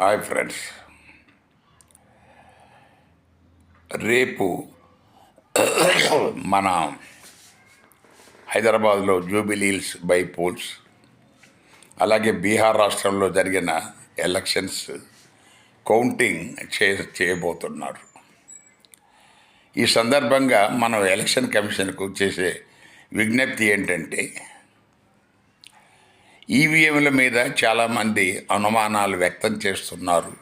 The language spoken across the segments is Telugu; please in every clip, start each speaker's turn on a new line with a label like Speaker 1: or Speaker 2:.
Speaker 1: Hi friends. రేపు మన హైదరాబాద్లో జూబిలీల్స్ బై పోల్స్ అలాగే బీహార్ రాష్ట్రంలో జరిగిన ఎలక్షన్స్ కౌంటింగ్ చే చేయబోతున్నారు. ఈ సందర్భంగా మనం ఎలక్షన్ కమిషన్కు చేసే విజ్ఞప్తి ఏంటంటే ఈవీఎంల మీద చాలామంది అనుమానాలు వ్యక్తం చేస్తున్నారు.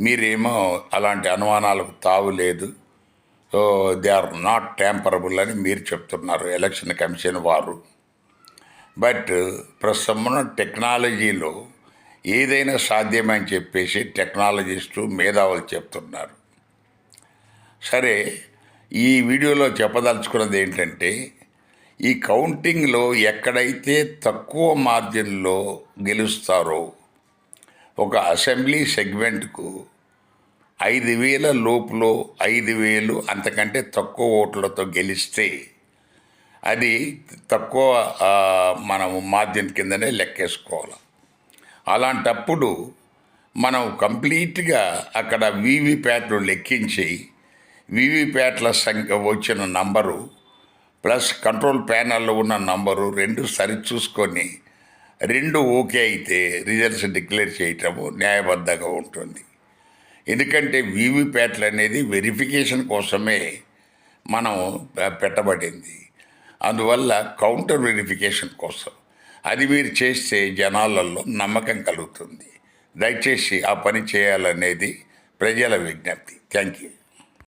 Speaker 1: మీరేమో అలాంటి అనుమానాలకు తావు లేదు. So they are not tamperable అని మీరు చెప్తున్నారు ఎలక్షన్ కమిషన్ వారు. బట్ ప్రస్తుతం టెక్నాలజీలో ఏదైనా సాధ్యమని చెప్పేసి టెక్నాలజిస్టు మేధావులు చెప్తున్నారు. సరే ఈ వీడియోలో చెప్పదలుచుకున్నది ఏంటంటే ఈ కౌంటింగ్లో ఎక్కడైతే తక్కువ మార్జిన్లో గెలుస్తారో ఒక అసెంబ్లీ సెగ్మెంట్కు ఐదు వేల లోపులో ఐదు వేలు అంతకంటే తక్కువ ఓట్లతో గెలిస్తే అది తక్కువ మనము మార్జిన్ కిందనే లెక్కేసుకోవాలి. అలాంటప్పుడు మనం కంప్లీట్గా అక్కడ వీవీప్యాట్లు లెక్కించి వీవీప్యాట్ల సంఖ్య వచ్చిన నంబరు ప్లస్ కంట్రోల్ ప్యానల్లో ఉన్న నంబరు రెండు సరిచూసుకొని రెండు ఓకే అయితే రిజల్ట్స్ డిక్లేర్ చేయటము న్యాయబద్ధంగా ఉంటుంది. ఎందుకంటే వీవీప్యాట్లు అనేది వెరిఫికేషన్ కోసమే మనం పెట్టబడింది. అందువల్ల కౌంటర్ వెరిఫికేషన్ కోసం అది మీరు చేస్తే జనాలలో నమ్మకం కలుగుతుంది. దయచేసి ఆ పని చేయాలనేది ప్రజల విజ్ఞప్తి. Thank you.